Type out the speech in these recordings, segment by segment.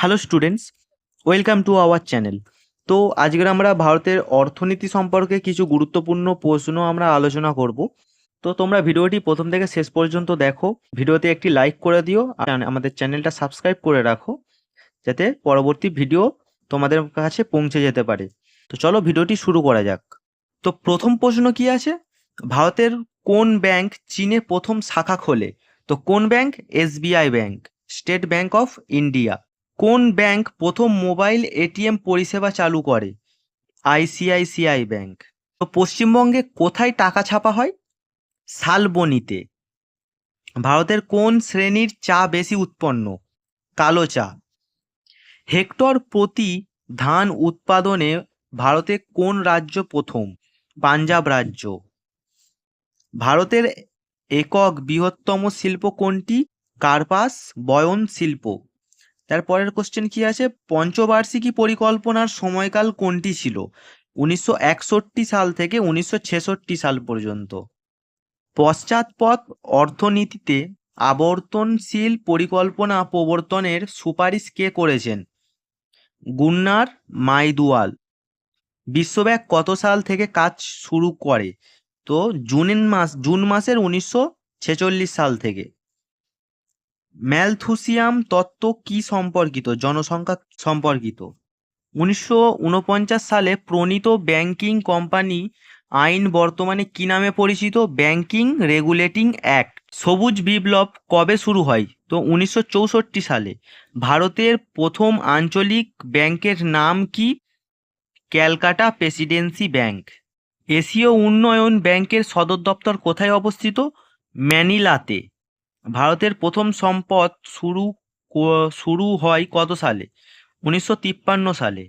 Hello students, welcome to our channel. তো আজকের আমরা ভারতের অর্থনীতি সম্পর্কে কিছু গুরুত্বপূর্ণ প্রশ্ন আমরা আলোচনা করব। তো তোমরা ভিডিওটি প্রথম থেকে শেষ পর্যন্ত দেখো। ভিডিওতে একটি লাইক করে দিও আর আমাদের চ্যানেলটা সাবস্ক্রাইব করে রাখো, যাতে পরবর্তী ভিডিও তোমাদের কাছে পৌঁছে যেতে পারে। তো চলো ভিডিওটি শুরু করা যাক। তো প্রথম প্রশ্ন কি আছে? ভারতের কোন ব্যাংক চীনে প্রথম শাখা খোলে? তো কোন bank? SBI bank, state bank of India. কোন ব্যাংক প্রথম মোবাইল এটিএম পরিষেবা চালু করে? ICICI bank. তো পশ্চিমবঙ্গে কোথায় টাকা ছাপা হয়? শালবনিতে। ভারতের কোন শ্রেণির চা বেশি উৎপন্ন? কালো চা। হেক্টর প্রতি ধান উৎপাদনে ভারতে কোন রাজ্য প্রথম? পাঞ্জাব রাজ্য। ভারতের একক বৃহত্তম শিল্প কোনটি? কার্পাস, বয়ন শিল্প। তারপরের কোশ্চেন কি আছে? পঞ্চবার্ষিকী পরিকল্পনার সময়কাল কোনটি ছিল? উনিশশো একষট্টি সাল থেকে উনিশশো ছেষট্টি সাল পর্যন্ত। পশ্চাৎপদ অর্থনীতিতে আবর্তনশীল পরিকল্পনা প্রবর্তনের সুপারিশ কে করেছেন? গুন্নার মাইদুয়াল। বিশ্বব্যাংক কত সাল থেকে কাজ শুরু করে? তো জুন মাস, জুন মাসের উনিশশো ছেচল্লিশ সাল থেকে। ম্যালথুসিয়াম তত্ত্ব কি সম্পর্কিত? জনসংখ্যা সম্পর্কিত। উনিশশো উনপঞ্চাশ সালে প্রণীত ব্যাংকিং কোম্পানি আইন বর্তমানে কি নামে পরিচিত? Banking regulating act. সবুজ বিপ্লব কবে শুরু হয়? তো উনিশশো চৌষট্টি সালে। ভারতের প্রথম আঞ্চলিক ব্যাংকের নাম কি? Calcutta presidency bank. এশীয় উন্নয়ন ব্যাংকের সদর দপ্তর কোথায় অবস্থিত? ম্যানিলাতে। ভারতের প্রথম সম্পদ শুরু শুরু হয় কত সালে? উনিশশো তিপ্পান্ন সালে।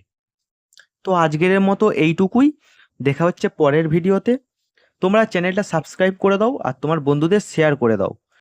তো আজকের মতো এইটুকুই। দেখা হচ্ছে পরের ভিডিওতে। তোমরা চ্যানেলটা সাবস্ক্রাইব করে দাও আর তোমার বন্ধুদের শেয়ার করে দাও।